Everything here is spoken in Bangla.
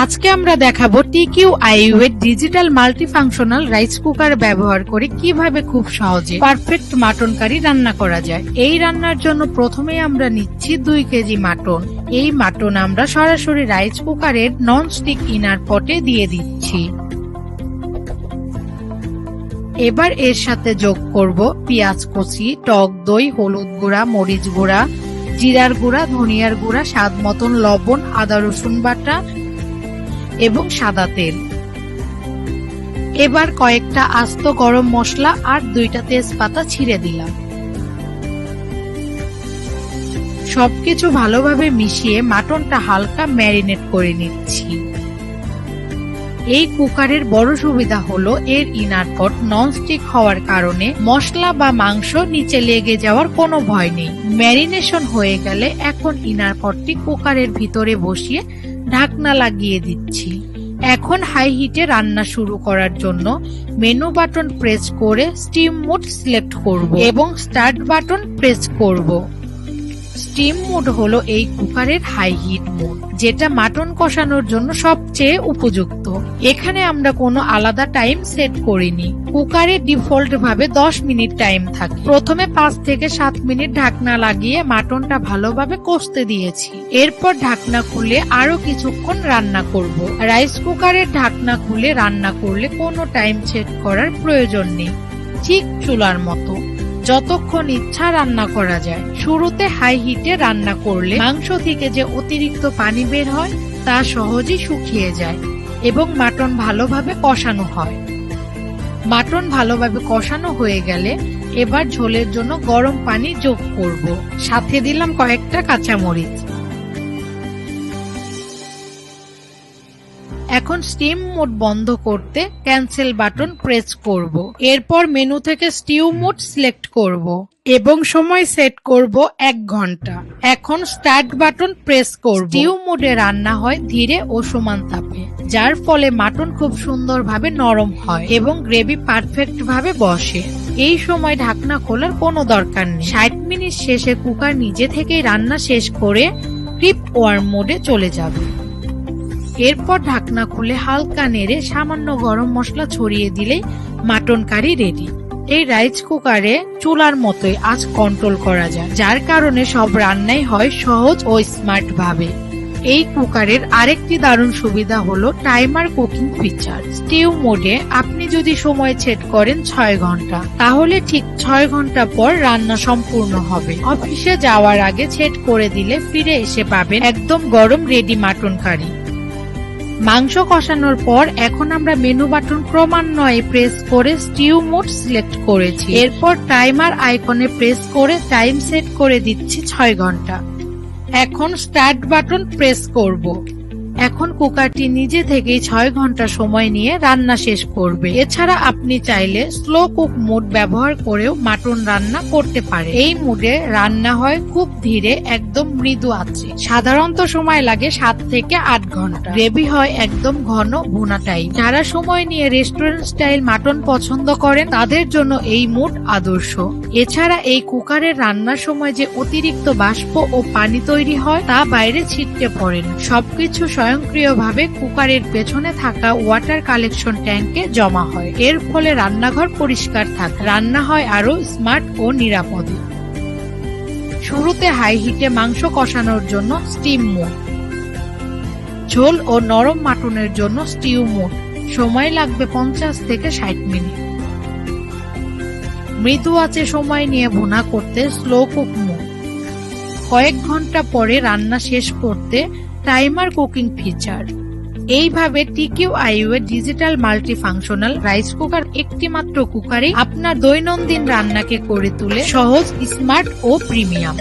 আজকে আমরা দেখাবো টিকিউ এর ডিজিটাল মাল্টিফাংশনাল রাইস কুকার ব্যবহার করে কীভাবে খুব সহজে পারফেক্ট মাটন কারি রান্না করা যায়। এই রান্নার জন্য প্রথমে আমরা নিচ্ছি দুই কেজি মাটন। এই মাটন আমরা সরাসরি রাইস কুকারের নন স্টিক ইনার পটে দিয়ে দিচ্ছি। এবার এর সাথে যোগ করব পেঁয়াজ কুচি, টক দই, হলুদ গুঁড়া, মরিচ গুঁড়া, জিরার গুঁড়া, ধনিয়ার গুঁড়া, স্বাদ মতন লবণ, আদা রসুন বাটা এবং সাদা তেল। এবার কয়েকটা আস্ত গরম মশলা আর দুইটা তেজপাতা ছিঁড়ে দিলাম। সবকিছু ভালোভাবে মিশিয়ে মাটনটা হালকা ম্যারিনেট করে নিচ্ছি। এই কুকারের বড় সুবিধা হলো এর ইনার পট ননস্টিক হওয়ার কারণে মশলা বা মাংস নিচে লেগে যাওয়ার কোনো ভয় নেই। ম্যারিনেশন হয়ে গেলে এখন ইনার পটটি কুকারের ভিতরে বসিয়ে ঢাকনা লাগিয়ে দিচ্ছি। এখন হাই হিটে রান্না শুরু করার জন্য মেনু বাটন প্রেস করে স্টিম মোড সিলেক্ট করব এবং স্টার্ট বাটন প্রেস করব। স্টিম মোড হলো এই কুকারের হাই হিট মোড, যেটা মাটন কষানোর জন্য সবচেয়ে উপযুক্ত। এখানে আমরা কোনো আলাদা টাইম সেট করিনি। কুকারে ডিফল্ট ভাবে 10 মিনিট টাইম থাকে। প্রথমে 5 থেকে 7 মিনিট ঢাকনা লাগিয়ে মাটনটা ভালোভাবে কষতে দিয়েছি। এরপর ঢাকনা খুলে আরও কিছুক্ষণ রান্না করব। রাইস কুকারের ঢাকনা খুলে রান্না করলে কোনো টাইম সেট করার প্রয়োজন নেই। ঠিক চুলার মতো। যতক্ষণ ইচ্ছা রান্না করা যায়। শুরুতে হাই হিটে রান্না করলে মাংস থেকে যে অতিরিক্ত পানি বের হয়, তা সহজেই শুকিয়ে যায় এবং মাটন ভালোভাবে কষানো হয়। মাটন ভালোভাবে কষানো হয়ে গেলে এবার ঝোলের জন্য গরম পানি যোগ করব। সাথে দিলাম কয়েকটা কাঁচামরিচ। এখন স্টিম মোড বন্ধ করতে ক্যান্সেল বাটন প্রেস করব। এরপর মেনু থেকে স্টিউ মোড সিলেক্ট করব এবং সময় সেট করব এক ঘণ্টা। এখন স্টার্ট বাটন প্রেস করব। স্টিউ মোডে রান্না হয় ধীরে ও সমান তাপে, যার ফলে মাটন খুব সুন্দরভাবে নরম হয় এবং গ্রেভি পারফেক্ট ভাবে বসে। এই সময় ঢাকনা খোলার কোনো দরকার নেই। ষাট মিনিট শেষে কুকার নিজে থেকেই রান্না শেষ করে ক্রিপ ওয়ার্ম মোডে চলে যাবে। এরপর ঢাকনা খুলে হালকা নেড়ে সামান্য গরম মশলা ছড়িয়ে দিলে মাটন কারি রেডি এই রাইস কুকারে চুলার মতোই আজ কন্ট্রোল করা যায়, যার কারণে সব রান্নাই হয় সহজ ও স্মার্ট ভাবে। এই কুকারের আরেকটি দারুণ সুবিধা হলো টাইমার কুকিং ফিচার স্টিউ মোডে আপনি যদি সময় সেট করেন ছয় ঘণ্টা, তাহলে ঠিক ছয় ঘণ্টা পর রান্না সম্পূর্ণ হবে। অফিসে যাওয়ার আগে সেট করে দিলে ফিরে এসে পাবেন একদম গরম রেডি মাটন কারি মাংস কষানোর পর এখন আমরা মেনু বাটন ক্রমান্বয়ে প্রেস করে স্টিউ মোড সিলেক্ট করেছি। এরপর টাইমার আইকনে প্রেস করে টাইম সেট করে দিচ্ছি ছয় ঘণ্টা। এখন স্টার্ট বাটন প্রেস করব। এখন কুকারটি নিজে থেকেই ছয় ঘণ্টা সময় নিয়ে রান্না শেষ করবে। এছাড়া আপনি চাইলে স্লো কুক মোড ব্যবহার করেও মাটন রান্না করতে পারে। এই মুডে রান্না হয় খুব ধীরে, একদম মৃদু আছে সাধারণত সময় লাগে সাত থেকে আট ঘণ্টা। গ্রেভি হয় একদম ঘন, ভুনা টাইপ। যারা সময় নিয়ে রেস্টুরেন্ট স্টাইল মাটন পছন্দ করেন, তাদের জন্য এই মুড আদর্শ। এছাড়া এই কুকারের রান্নার সময় যে অতিরিক্ত বাষ্প ও পানি তৈরি হয়, তা বাইরে ছিটকে পড়েন সবকিছু স্বয়ংক্রিয়ভাবে কুকারের পেছনে থাকা ওয়াটার কালেকশন ট্যাঙ্কে জমা হয়। এর ফলে রান্নাঘর পরিষ্কার থাকে। রান্না হয় আরও স্মার্ট ও নিরাপদে। শুরুতে হাই হিটে মাংস কষানোর জন্য স্টিম মোড। ঝোল ও নরম মাটনের জন্য স্টিউ মোড। সময় লাগবে পঞ্চাশ থেকে ষাট মিনিট। মৃদু আছে সময় নিয়ে ভুনা করতে স্লো কুক মোড। কয়েক ঘণ্টা পরে রান্না শেষ করতে টাইমার কুকিং ফিচার। এইভাবে টিকিউ এর digital multi functional rice cooker একটি মাত্র কুকারে আপনার দৈনন্দিন রান্নাকে করে তুলে সহজ, স্মার্ট ও প্রিমিয়াম।